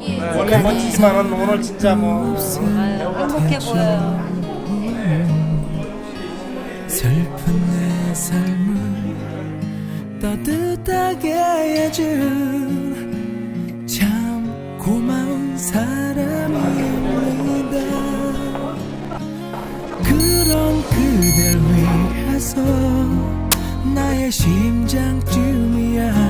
해도 원래 멋지지만은 오늘 진짜 뭐 아유, 행복해 보여요. 슬픈 내 삶을 따뜻하게 해준 참 고마운 사람입니다. 그런 그댈 위해서 나의 심장쯤이야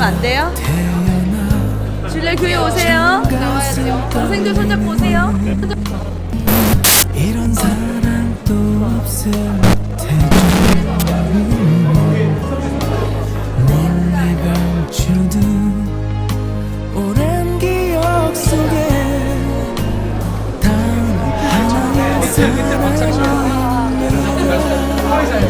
만나면 안 돼요? 줄래 교회 오세요. 동생들 손잡고 오세요. 이런 사랑도 없을 테죠 멀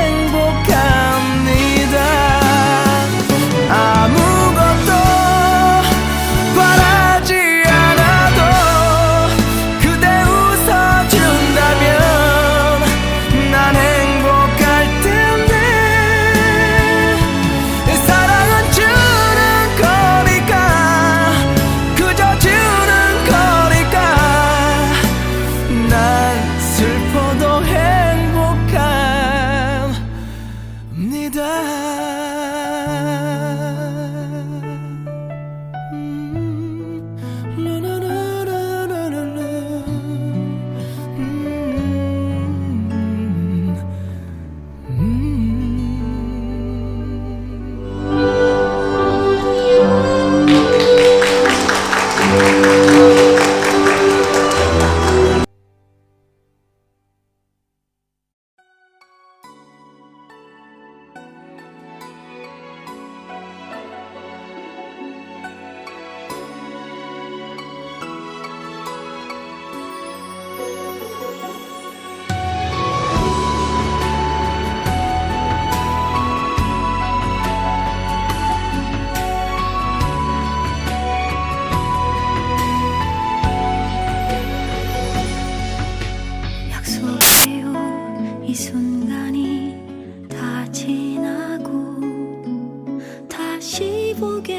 다시 보게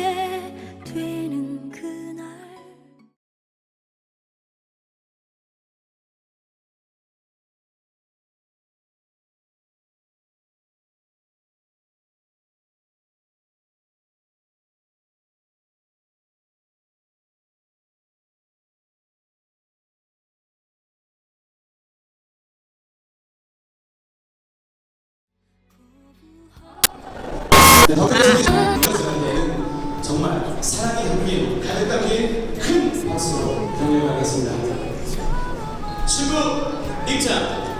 되는 그날. 정말 사랑의 향기 가득 담긴 큰 박수로 격려하겠습니다. 친구 입장.